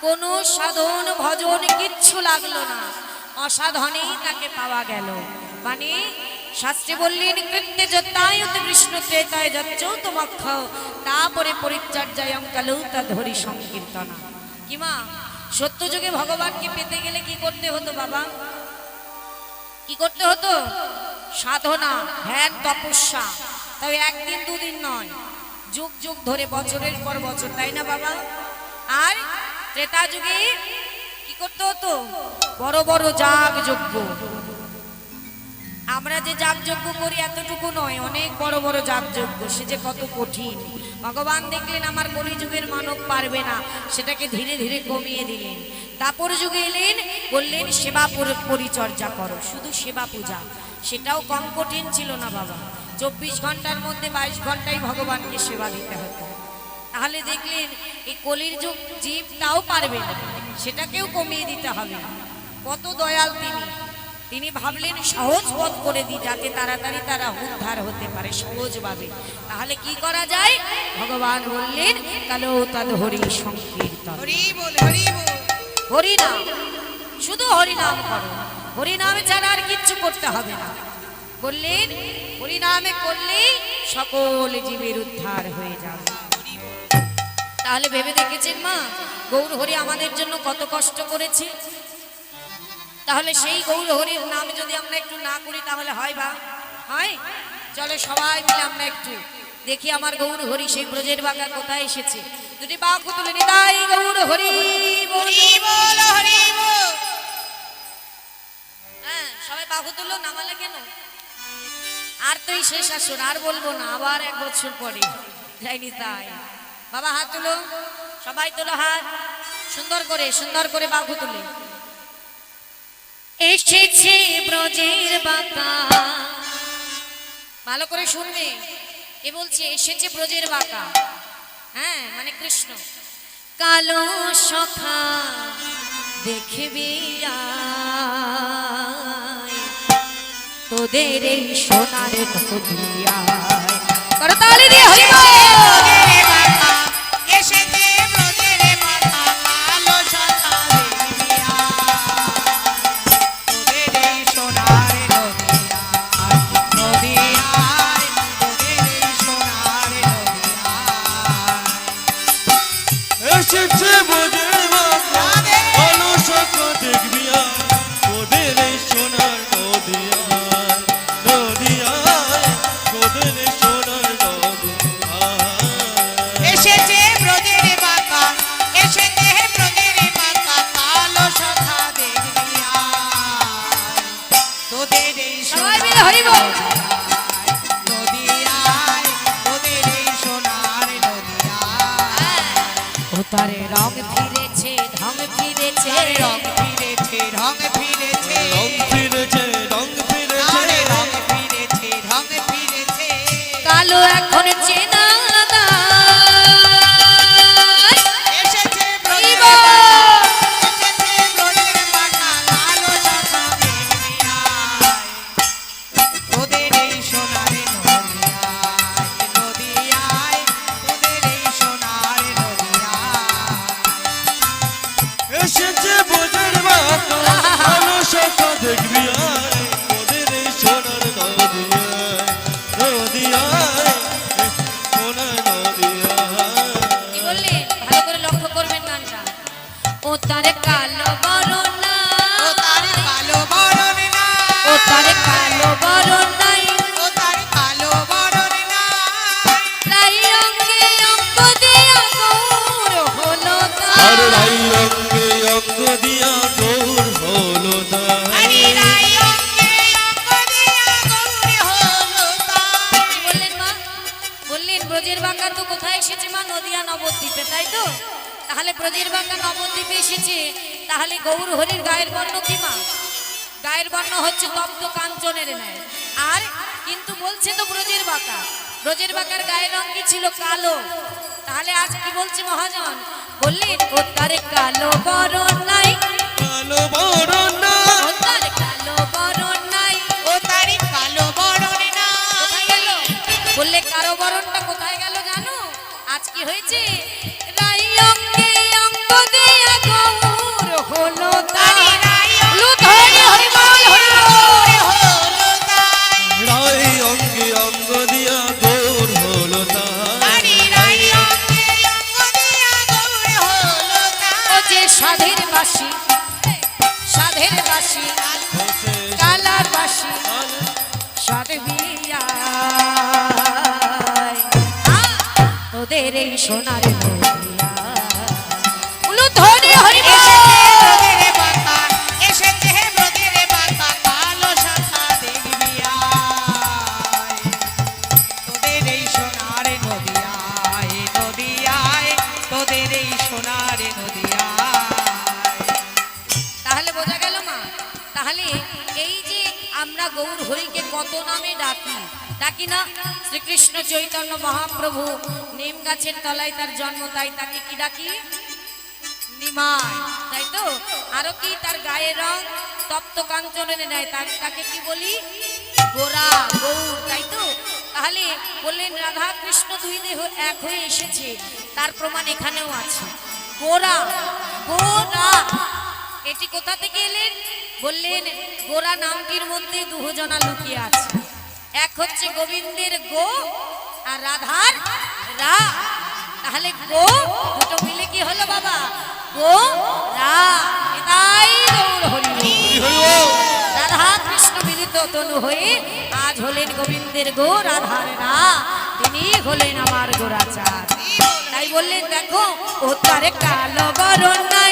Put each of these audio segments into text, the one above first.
কোনো সাধন ভজন কিচ্ছু লাগল না। অসাধনেই তাকে পাওয়া গেল। মানে শাস্ত্রে বললেন কৃত্যে যত্তায়ত কৃষ্ণ ত্রেতায় যাচ্ছ তোমাক্ষ। তারপরে পরিচর্যায় কালৌ তা ধরি সংকীর্তনা। কিমা সত্য যুগে ভগবানকে পেতে গেলে কি করতে হতো বাবা? কি করতে হতো? সাধনা, ধ্যান, তপস্যা। তবে একদিন দুদিন নয়। যুগ যুগ ধরে বছরের পর বছর, তাই না বাবা? আর ত্রেতা যুগে কি করতে হতো? বড় বড় যাগ যজ্ঞ। আমরা যে যাগ যজ্ঞ করি এতটুকু নয়, অনেক বড় বড় যাগ যজ্ঞ, সে যে কত কঠিন। ভগবান দেখলেন আমার কলিযুগের মানব পারবে না, সেটাকে ধীরে ধীরে কমিয়ে দিলেন। তারপর যুগে এলেন, বললেন, সেবা পরিচর্যা করো, শুধু সেবা পূজা। সেটাও কম কঠিন ছিল না বাবা। চব্বিশ ঘণ্টার মধ্যে বাইশ ঘন্টাই ভগবানকে সেবা দিতে হতো। তাহলে দেখলেন এই কলির যুগ জীব তাও পারবে না। সেটাকেও কমিয়ে দিতে হবে। কত দয়াল তিনি। তিনি ভাবলেন সহজ পথ করে দিই যাতে তাড়াতাড়ি তারা উদ্ধার হতে পারে সহজভাবে। তাহলে কি করা যায়? ভগবান বললেন কালো তাদ হরি সংকীর্তন হরিনাম শুধু হরিনাম করো। হরিনামে ছাড়া আর কিচ্ছু করতে হবে না। বললেন হরিনামে করলেই সকল জীবের উদ্ধার হয়ে যাবে। তাহলে ভেবে দেখেছেন মা? গৌর হরি আমাদের জন্য কত কষ্ট করেছে। তাহলে সেই গৌর হরির নাম যদি আমরা একটু না করি, তাহলে হয় বা? হয়? চলো সবাই মিলে আমরা একটু দেখি আমার গৌর হরি সেই ব্রজের বাঁকা কোথায় এসেছে। দুটি বাঘ তুলে নিতাই গৌর হরি হ্যাঁ সবাই বাহু তুলো নামালে কেন? আর তুই শেষ আসুন আর বলব না, আবার এক বছর পরে। যাইনি তাই। বাবা, হাত তুলো। সবাই তুলো হাত। সুন্দর করে সুন্দর করে বাহু তুলে। এসেছে ব্রজের বাঁকা ভালো করে শুনবে। এ বলছে, এসেছে ব্রজের বাঁকা হ্যাঁ মানে কৃষ্ণ। কালো সখা দেখবি তোদের এই সোনার নদিয়ায় এখন চেনা এসেছে তাহলে গৌর হরির গায়ের বর্ণ কি মা? গায়ের বর্ণ হচ্ছে তপ্ত কাঞ্চনের ন্যায়। আর কিন্তু বলছে তো ব্রজের বাঁকা। ব্রজের বাঁকার গায়ের রং কি ছিল কালো? তাহলে আজ কি বলছে মহাজন? বললেন ও তারে কালো বরণ নাই। কালো বরণ বললে কারও বরণটা কোথায় গেল জানো? আজ কি হয়েছে? সাধের বাসি কালার বাসি সাধ তোদের এই সোনার গৌর হরিকে কত নামে ডাকি? ডাকি না? শ্রীকৃষ্ণ চৈতন্য মহাপ্রভু নিম গাছের তলায় তার জন্ম, তাই তাকে কি ডাকি? নিমাই, তাই তো? আরও কি? তার গায়ের রং তপ্ত কাঞ্চনে নেয় তার তাকে কি বলি? গোরা গৌর, তাই তো? তাহলে বললেন রাধা কৃষ্ণ দুই দেহ এক হয়ে এসেছে, তার প্রমাণ এখানেও আছে। গোরা গোরা এটি কোথা থেকে এলেন? বললেন গোরা নামটির মধ্যে দুজনা লুকিয়ে আছে। এক হচ্ছে গোবিন্দের গো আর রাধার রা। তাহলে গো দুটো মিলে কি হলো বাবা? গো রা। এটাই গৌর হরি রাধা কৃষ্ণ মিলিত তনু হয়ে আজ হলেন গোবিন্দের গো রাধার রা। তিনি হলেন আমার গোরাচার। তাই বললেন দেখো ও তার কালো বরণ নাই।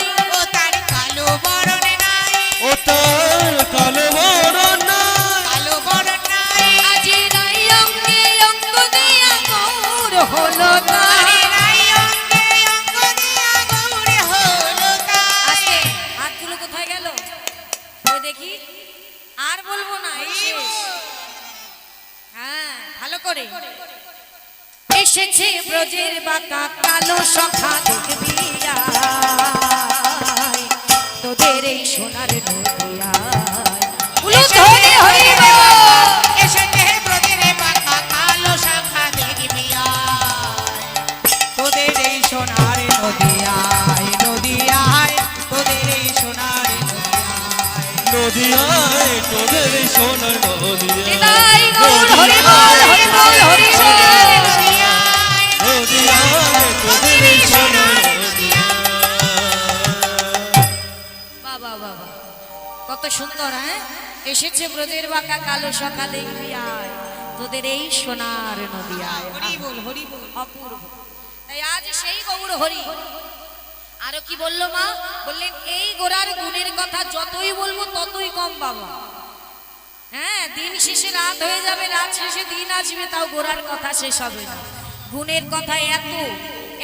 দেখি আর বলব না এই হ্যাঁ ভালো করে। এসেছে ব্রজের বাঁকা কালো সখা কত সুন্দর হ্যাঁ এসেছে ব্রজের বাঁকা কালো আয় তোদের এই সোনার নদী হরি হরি বল অপূর্ব তাই আজ সেই গৌর হরি আরও কি বলল মা বললেন এই গোড়ার গুণের কথা যতই বলব ততই কম বাবা হ্যাঁ দিন শেষে রাত হয়ে যাবে, রাত শেষে দিন আসবে, তাও গোড়ার কথা শেষ হবে না। গুণের কথা এত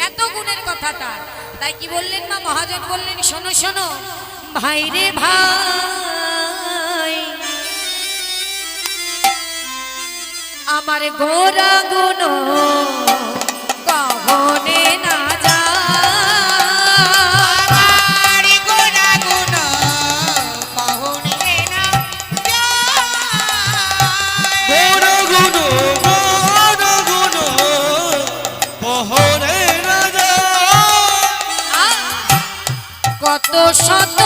এত গুণের কথা তার। তাই কি বললেন মা মহাজন? বললেন, শোনো শোনো ভাই রে ভাই, আমার গোরা গুণ শত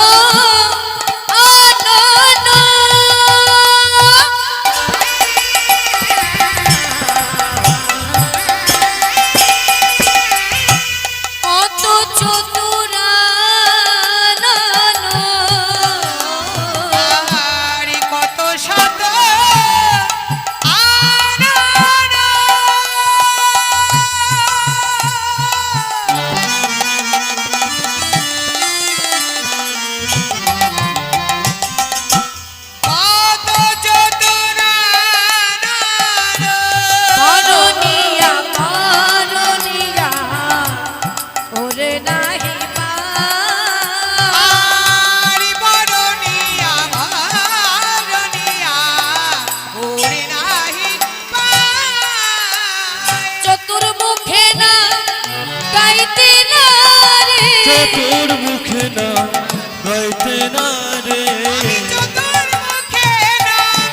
রে চতুর মুখে না গাইতে না রে। আমি চতুর্মুখে নাম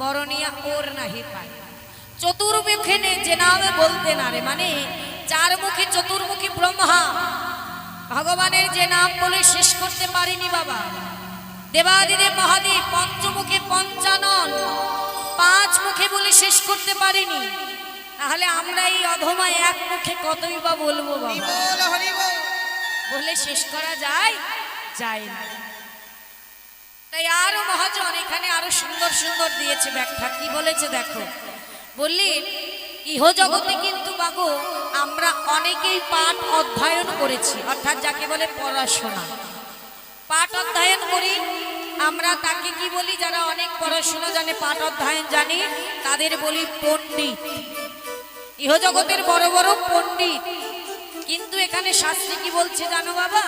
বরণিয়া ওর নাহি পায়। চতুর্মুখে নে যে নামে বলতে না রে মানে চার মুখী চতুর্মুখী ব্রহ্মা ভগবানের যে নাম বলে শেষ করতে পারিনি বাবা। দেবাদিদেব মহাদেব পঞ্চমুখে পঞ্চানন পাঁচ মুখে বলে শেষ করতে পারিনি। তাহলে আমরা এই অধমায় এক মুখে কতই বা বলব বাবা? বলে শেষ করা যায় যায় না। তাই আরও মহাজন এখানে আরও সুন্দর সুন্দর দিয়েছে ব্যাখ্যা। কি বলেছে দেখো? বললেন ইহ জগতে কিন্তু বাবু, আমরা অনেকেই পাঠ অধ্যয়ন করেছি, অর্থাৎ যাকে বলে পড়াশোনা। পাঠ অধ্যয়ন করি, আমরা তাকে কি বলি? যারা অনেক পড়াশোনা জানে, পাঠ অধ্যয়ন জানি, তাদের বলি পণ্ডিত। ইহজগতের বড় বড় পণ্ডিত। কিন্তু এখানে শাস্ত্রী কি বলছে জানো বাবা?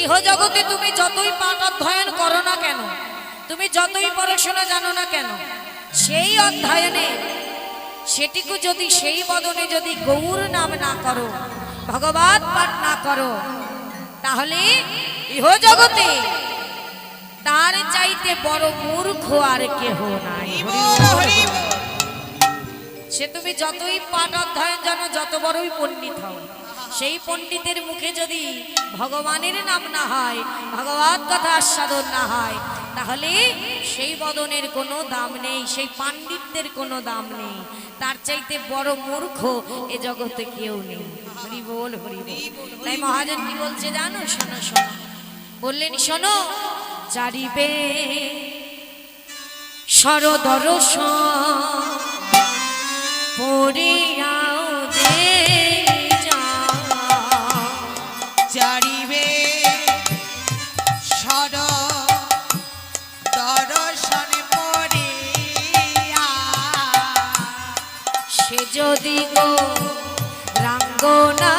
ইহ জগতে তুমি যতই পাঠ অধ্যয়ন করো না কেন তুমি যতই পড়াশোনা জানো না কেন সেই অধ্যয়নে সেটিকে যদি সেই বদনে যদি গৌর নাম না করো ভগবান পাঠ না করো তাহলে ইহ জগতে তার চাইতে বড় মূর্খ আর কেহ নাই। সে তুমি যতই পাঠ অধ্যয়ন জানো যত বড়ই পণ্ডিত হও সেই পণ্ডিতের মুখে যদি ভগবানের নাম না হয়, ভগবত কথা আস্বাদন না হয়, তাহলে সেই বদনের কোনো দাম নেই, সেই পাণ্ডিত্যের কোনো দাম নেই। তার চাইতে বড় মূর্খ এ জগতে কেউ নেই। হরি বল হরি বল। তাই মহাজন কি বলছে জানো? শোনো শোনো। বললেন, শোনো, চারিবে সরদর্শন পড়িয়াও সে যদি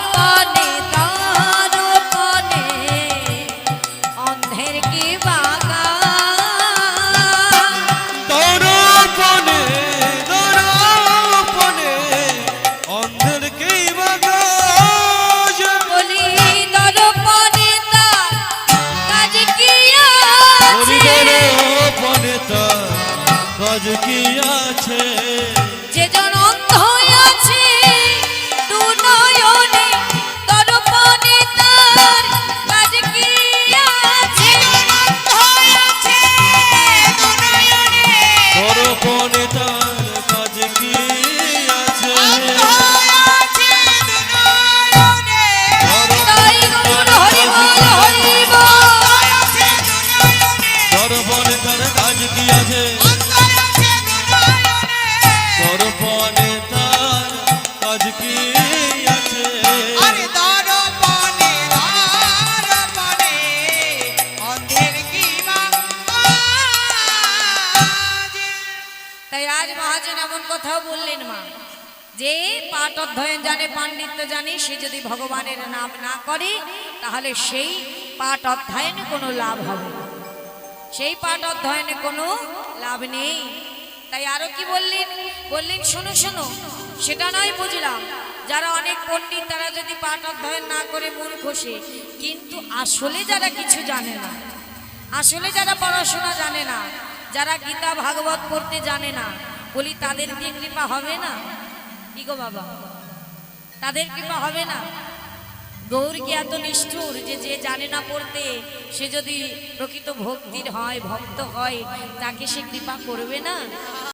পাপা কথাও বললেন মা, যে পাঠ অধ্যয়ন জানে, পাণ্ডিত্য জানে, সে যদি ভগবানের নাম না করে, তাহলে সেই পাঠ অধ্যয়নে কোনো লাভ হবে সেই পাঠ অধ্যয়নে কোনো লাভ নেই। তাই আরও কি বললেন? বললেন, শোনো শোনো, সেটা নয় বুঝলাম। যারা অনেক পণ্ডিত, তারা যদি পাঠ অধ্যয়ন না করে মূর্খ সে, কিন্তু আসলে যারা কিছু জানে না, আসলে যারা পড়াশোনা জানে না, যারা গীতা, ভাগবত পড়তে জানে না বলি, তাদের দিয়ে কৃপা হবে না? কি গো বাবা? তাদের কৃপা হবে না? গৌর কি এত নিষ্ঠুর যে যে জানে না পড়তে, সে যদি প্রকৃত ভক্তির হয়, ভক্ত হয়, তাকে সে কৃপা করবে না?